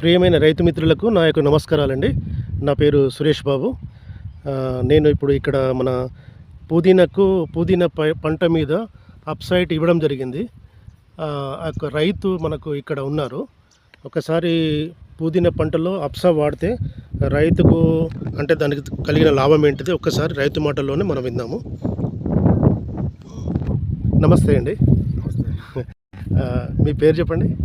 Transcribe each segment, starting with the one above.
ప్రియమైన రైతు మిత్రులకు నా యొక్క నమస్కారాలండి. నా పేరు సురేష్ బాబు. నేను ఇప్పుడు ఇక్కడ మన పుదీనాకు పుదీనా ప- పంట మీద అప్సైట్ ఇవ్వడం జరిగింది. ఆ రైతు మనకు ఇక్కడ ఉన్నారు. ఒకసారి పుదీనా పంటలో అప్సా వాడితే రైతుకు అంటే దానికి కలిగిన లాభం ఏంటిది ఒక్కసారి రైతు మాటల్లోనే మనం విందాము. నమస్తే అండి. మీ పేరు చెప్పండి.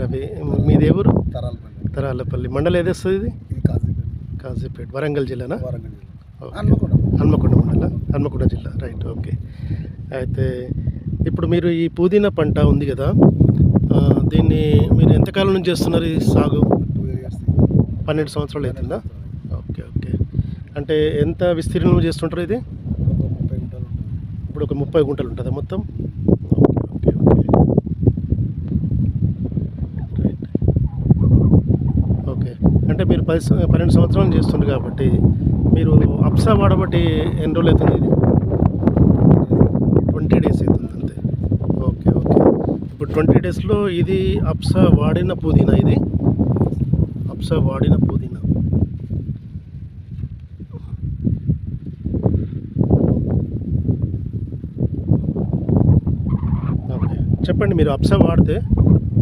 రవి మీది ఎవరు తరాలపల్లి. తరాలపల్లి. మండలం ఏది వస్తుంది ఇది? కాజీపేట. కాజీపేట. వరంగల్ జిల్లానా? వరంగల్. హన్మకొండ. హన్మకొండ మండలం. హన్మకొండ జిల్లా. Right okay. అయితే ఇప్పుడు మీరు ఈ పుదీనా పంట ఉంది కదా దీన్ని మీరు ఎంతకాలం నుంచి చేస్తున్నారు ఈ సాగు? పన్నెండు సంవత్సరాలు అవుతుందా? Okay okay. అంటే ఎంత విస్తీర్ణం చేస్తుంటారు ఇది? ఇప్పుడు ఒక ముప్పై గుంటలు ఉంటుందా మొత్తం okay okay okay right okay అంటే మీరు పది పన్నెండు సంవత్సరాలు చేస్తుండ్రు కాబట్టి మీరు అప్సా వాడబట్టి ఎన్ని రోజులు అవుతుంది ఇది? ట్వంటీ డేస్ అవుతుంది అంతే. Okay okay. ఇప్పుడు ట్వంటీ డేస్లో ఇది అప్సా వాడిన పుదీనా ఇది? అప్సా వాడిన పుదీనా. ఓకే. చెప్పండి మీరు అప్సా వాడితే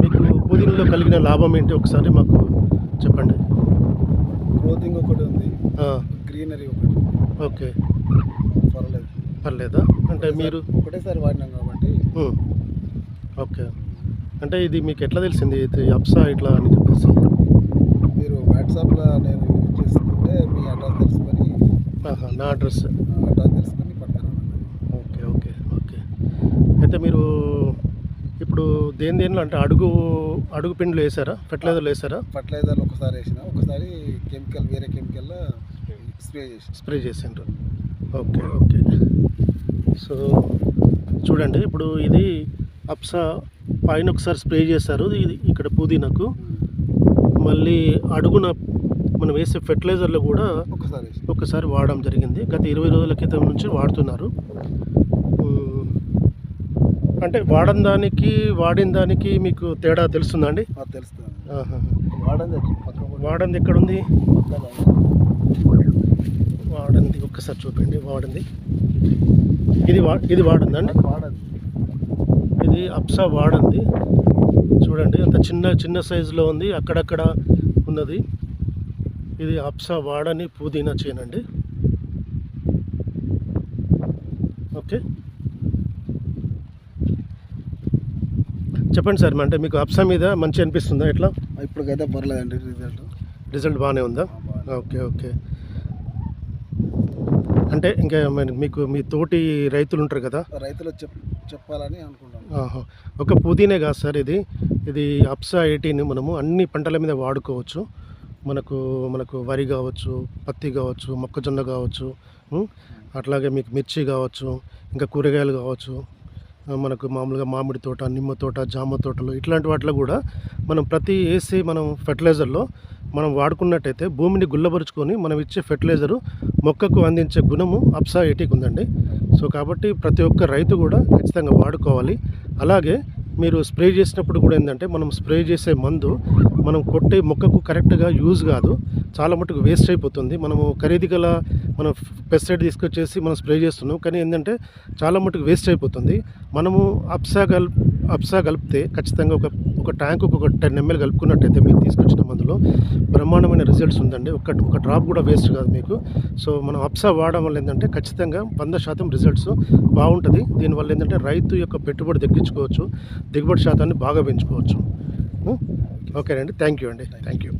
మీకు పుదీనాలో కలిగిన లాభం ఏంటి? ఒకసారి మాకు చెప్పండి. గ్రోతింగ్ ఒకటి ఉంది. గ్రీనరీ ఒకటి. ఓకే. పర్లేదు. పర్లేదా? అంటే మీరు ఒకటేసారి వాడినాం కాబట్టి. ఓకే. అంటే ఇది మీకు ఎట్లా తెలిసింది? ఇది అప్సా ఇట్లా అని చెప్పేసి. మీరు వాట్సాప్లో నేను యూజ్ చేసుకుంటే మీ అడ్రస్ తెలుసుకొని నా అడ్రస్ తెలుసుకొని పట్టుకురావాలి ఓకే ఓకే ఓకే అయితే మీరు ఇప్పుడు దేని దేనిలో అంటే అడుగు అడుగు పిండిలు వేసారా? ఫెర్టిలైజర్లు వేసారా? ఫర్టిలైజర్ ఒకసారి వేసిన ఒకసారి కెమికల్ వేరే కెమికల్ స్ప్రే చేసిన. స్ప్రే చేసిండ్రు. Okay okay. సో చూడండి ఇప్పుడు ఇది అప్సా పైన ఒకసారి స్ప్రే చేశారు ఇది ఇక్కడ పుదీనాకు. మళ్ళీ అడుగున మనం వేసే ఫెర్టిలైజర్లో కూడా ఒకసారి ఒకసారి వాడడం జరిగింది. గత ఇరవై రోజుల క్రితం నుంచి వాడుతున్నారు. అంటే వాడిన దానికి వాడిన దానికి మీకు తేడా తెలుస్తుందండి? తెలుస్తుంది. వాడంది ఎక్కడుంది? పక్కన. వాడంది ఒక్కసారి చూపండి వాడంది. ఇది వా ఇది వాడందండి? ఇది అప్సా వాడంది. చూడండి అంత చిన్న చిన్న సైజులో ఉంది అక్కడక్కడ ఉన్నది. ఇది అప్సా వాడని పుదీనా చేయనండి ఓకే. చెప్పండి సార్ అంటే మీకు అప్సా మీద మంచి అనిపిస్తుందా ఎట్లా ఇప్పటికైతే పర్లేదండి రిజల్ట్ రిజల్ట్ బాగానే ఉందా? Okay okay. అంటే ఇంకా మీకు మీ తోటి రైతులు ఉంటారు కదా? రైతులు చెప్ చెప్పాలని అనుకుంటాను ఆహా. ఒక పుదీనే కాదు సార్ ఇది. ఇది అప్సా ఎయిటీన్ మనము అన్ని పంటల మీద వాడుకోవచ్చు. మనకు మనకు వరి కావచ్చు పత్తి కావచ్చు మొక్కజొన్న కావచ్చు? అట్లాగే మీకు మిర్చి కావచ్చు ఇంకా కూరగాయలు కావచ్చు మనకు మామూలుగా మామిడి తోట నిమ్మ తోట జామ తోటలు ఇట్లాంటి వాటిలో కూడా మనం ప్రతి వేసి మనం ఫెర్టిలైజర్లో మనం వాడుకున్నట్టయితే భూమిని గుల్లబరుచుకొని మనం ఇచ్చే ఫెర్టిలైజరు మొక్కకు అందించే గుణము అప్సా ఏటీకి ఉందండి. సో కాబట్టి ప్రతి ఒక్క రైతు కూడా ఖచ్చితంగా వాడుకోవాలి. అలాగే మీరు స్ప్రే చేసినప్పుడు కూడా ఏంటంటే మనం స్ప్రే చేసే మందు మనం కొట్టే మొక్కకు కరెక్ట్గా యూజ్ కాదు. చాలా మటుకు వేస్ట్ అయిపోతుంది. మనము ఖరీదు గల మనం పెస్టిసైడ్ తీసుకొచ్చేసి మనం స్ప్రే చేస్తున్నాం. కానీ ఏంటంటే చాలా మటుకు వేస్ట్ అయిపోతుంది. మనము అప్సా గల్ అప్సా కలిపితే ఖచ్చితంగా ఒక ఒక ట్యాంకు ఒక టెన్ ఎంఎల్ కలుపుకున్నట్టయితే మీరు తీసుకొచ్చిన మందులో బ్రహ్మాండమైన రిజల్ట్స్ ఉందండి. ఒక ఒక డ్రాప్ కూడా వేస్ట్ కాదు మీకు. సో మనం అప్సా వాడడం వల్ల ఏంటంటే ఖచ్చితంగా వంద శాతం రిజల్ట్స్ బాగుంటుంది. దీనివల్ల ఏంటంటే రైతు యొక్క పెట్టుబడి తగ్గించుకోవచ్చు. దిగుబడి శాతాన్ని బాగా పెంచుకోవచ్చు. ఓకేనండి. థ్యాంక్ యూ అండి. Thank you